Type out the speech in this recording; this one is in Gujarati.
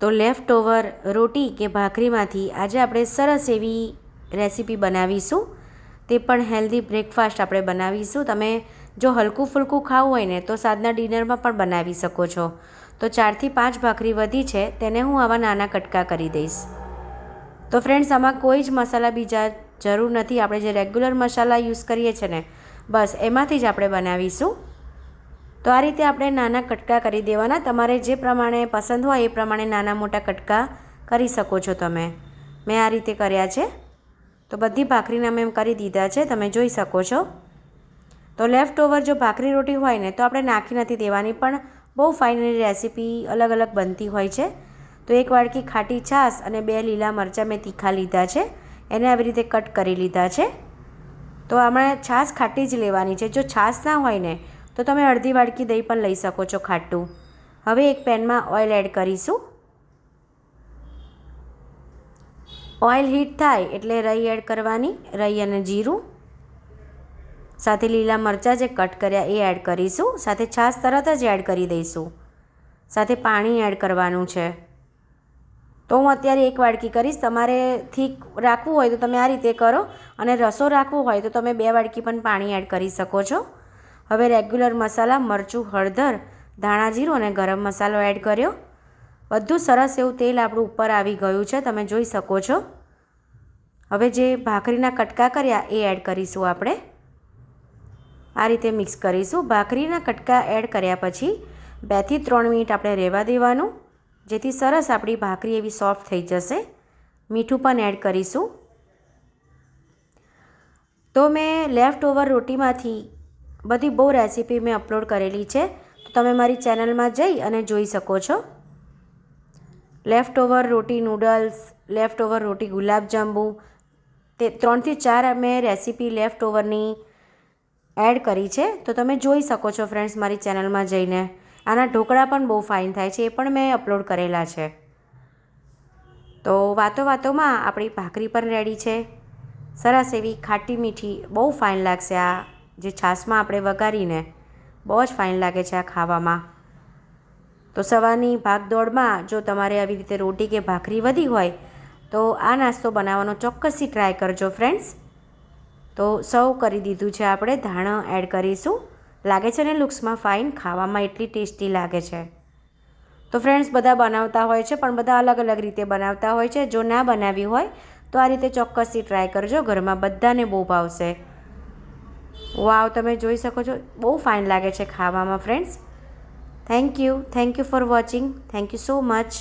તો લેફ્ટ ઓવર રોટી કે ભાખરીમાંથી આજે આપણે સરસ એવી રેસીપી બનાવીશું. તે પણ હેલ્ધી બ્રેકફાસ્ટ આપણે બનાવીશું. તમે જો હલકું ફૂલકું ખાવું હોય ને, તો સાંજના ડિનરમાં પણ બનાવી શકો છો. તો ચારથી પાંચ ભાખરી વધી છે, તેને હું આવા નાના કટકા કરી દઈશ. તો ફ્રેન્ડ્સ આમાં કોઈ જ મસાલા બીજા જરૂર નથી. આપણે જે રેગ્યુલર મસાલા યુઝ કરીએ છીએ ને, બસ એમાંથી જ આપણે બનાવીશું. તો આ રીતે આપણે નાના કટકા કરી દેવાના. તમારે જે પ્રમાણે પસંદ હોય એ પ્રમાણે નાના મોટા કટકા કરી શકો છો તમે. મેં આ રીતે કર્યા છે. તો બધી ભાખરીના મેં કરી દીધા છે. તમે જોઈ શકો છો. તો લેફ્ટ ઓવર જો ભાખરી રોટી હોય ને, તો આપણે નાખી નથી દેવાની, પણ બહુ ફાઇન રેસીપી અલગ અલગ બનતી હોય છે. તો એક વાડકી ખાટી છાશ અને બે લીલા મરચાં મેં તીખા લીધા છે. એને આવી રીતે કટ કરી લીધા છે. તો આપણે છાશ ખાટી જ લેવાની છે. જો છાશ ના હોય ને તો તમે અડધી વાડકી દહીં પણ લઈ શકો છો ખાટું. હવે એક પેનમાં ઓઇલ એડ કરીશું. ઓઇલ હીટ થાય એટલે રહી એડ કરવાની, રહી અને જીરું. સાથે લીલા મરચાં જે કટ કર્યા એ એડ કરીશું. સાથે છાશ તરત જ એડ કરી દઈશું. સાથે પાણી એડ કરવાનું છે. તો હું અત્યારે એક વાડકી કરીશ. તમારે થીક રાખવું હોય તો તમે આ રીતે કરો અને રસો રાખવો હોય તો તમે બે વાડકી પણ પાણી એડ કરી શકો છો. હવે રેગ્યુલર મસાલા, મરચું, હળદર, ધાણા જીરું અને ગરમ મસાલો એડ કર્યો. બધું સરસ એવું તેલ આપણું ઉપર આવી ગયું છે, તમે જોઈ શકો છો. હવે જે ભાખરીના કટકા કર્યા એ એડ કરીશું આપણે. આ રીતે મિક્સ કરીશું. ભાખરીના કટકા એડ કર્યા પછી બેથી ત્રણ મિનિટ આપણે રહેવા દેવાનું, જેથી સરસ આપણી ભાખરી એવી સોફ્ટ થઈ જશે. મીઠું પણ એડ કરીશું. તો મેં લેફ્ટ ઓવર રોટીમાંથી બધી બહુ રેસીપી મેં અપલોડ કરેલી છે. તો તમે મારી ચેનલમાં જઈ અને જોઈ શકો છો. Leftover roti noodles leftover roti gulab jamun, તે ત્રણથી ચાર મેં રેસીપી લેફ્ટ ઓવરની એડ કરી છે. તો તમે જોઈ શકો છો ફ્રેન્ડ્સ મારી ચેનલમાં જઈને. આના ઢોકળા પણ બહુ ફાઇન થાય છે, એ પણ મેં અપલોડ કરેલા છે. તો વાતો વાતોમાં આપણી ભાખરી પણ રેડી છે. સરસ એવી ખાટી મીઠી બહુ ફાઇન લાગશે આ જે છાશમાં આપણે વઘારીને બહુ જ ફાઇન લાગે છે આ ખાવામાં. તો સવારની ભાગદોડમાં જો તમારે આવી રીતે રોટી કે ભાખરી વધી હોય, તો આ નાસ્તો બનાવવાનો ચોક્કસથી ટ્રાય કરજો ફ્રેન્ડ્સ તો સર્વ કરી દીધું છે આપણે, ધાણા એડ કરીશું. લાગે છે ને લુક્સમાં ફાઇન ખાવામાં એટલી ટેસ્ટી લાગે છે. તો ફ્રેન્ડ્સ બધા બનાવતા હોય છે, પણ બધા અલગ અલગ રીતે બનાવતા હોય છે. જો ના બનાવી હોય, તો આ રીતે ચોક્કસથી ટ્રાય કરજો. ઘરમાં બધાને બહુ ભાવશે. વાવ, તમે જોઈ શકો છો. બહુ ફાઇન લાગે છે ખાવામાં friends thank you thank you for watching thank you so much